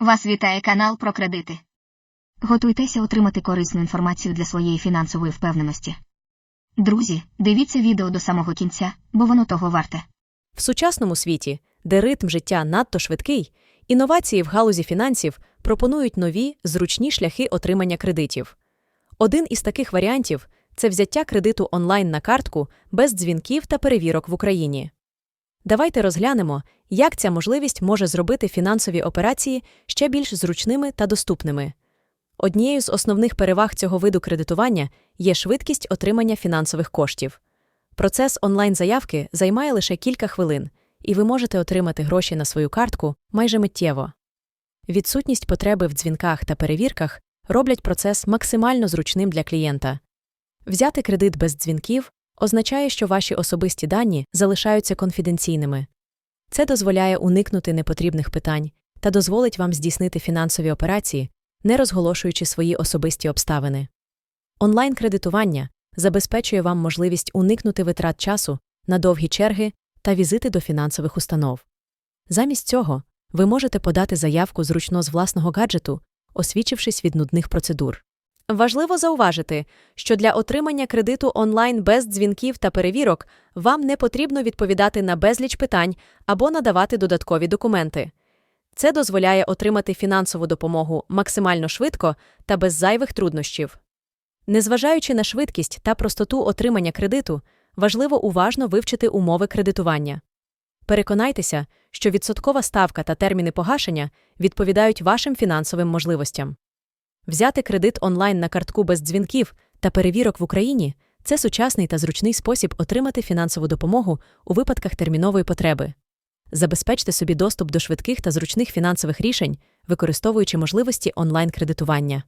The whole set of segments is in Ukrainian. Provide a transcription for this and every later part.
Вас вітає канал про кредити. Готуйтеся отримати корисну інформацію для своєї фінансової впевненості. Друзі, дивіться відео до самого кінця, бо воно того варте. В сучасному світі, де ритм життя надто швидкий, інновації в галузі фінансів пропонують нові, зручні шляхи отримання кредитів. Один із таких варіантів це взяття кредиту онлайн на картку без дзвінків та перевірок в Україні. Давайте розглянемо, як ця можливість може зробити фінансові операції ще більш зручними та доступними. Однією з основних переваг цього виду кредитування є швидкість отримання фінансових коштів. Процес онлайн-заявки займає лише кілька хвилин, і ви можете отримати гроші на свою картку майже миттєво. Відсутність потреби в дзвінках та перевірках роблять процес максимально зручним для клієнта. Взяти кредит без дзвінків означає, що ваші особисті дані залишаються конфіденційними. Це дозволяє уникнути непотрібних питань та дозволить вам здійснити фінансові операції, не розголошуючи свої особисті обставини. Онлайн-кредитування забезпечує вам можливість уникнути витрат часу на довгі черги та візити до фінансових установ. Замість цього ви можете подати заявку зручно з власного гаджету, освічившись від нудних процедур. Важливо зауважити, що для отримання кредиту онлайн без дзвінків та перевірок вам не потрібно відповідати на безліч питань або надавати додаткові документи. Це дозволяє отримати фінансову допомогу максимально швидко та без зайвих труднощів. Незважаючи на швидкість та простоту отримання кредиту, важливо уважно вивчити умови кредитування. Переконайтеся, що відсоткова ставка та терміни погашення відповідають вашим фінансовим можливостям. Взяти кредит онлайн на картку без дзвінків та перевірок в Україні це сучасний та зручний спосіб отримати фінансову допомогу у випадках термінової потреби. Забезпечте собі доступ до швидких та зручних фінансових рішень, використовуючи можливості онлайн-кредитування.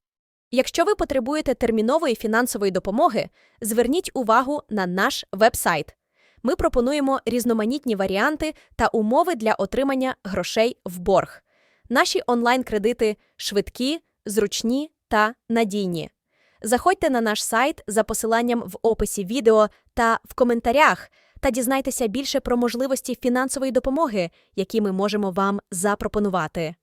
Якщо ви потребуєте термінової фінансової допомоги, зверніть увагу на наш веб-сайт. Ми пропонуємо різноманітні варіанти та умови для отримання грошей в борг. Наші онлайн-кредити швидкі, зручні та надійні. Заходьте на наш сайт за посиланням в описі відео та в коментарях та дізнайтеся більше про можливості фінансової допомоги, які ми можемо вам запропонувати.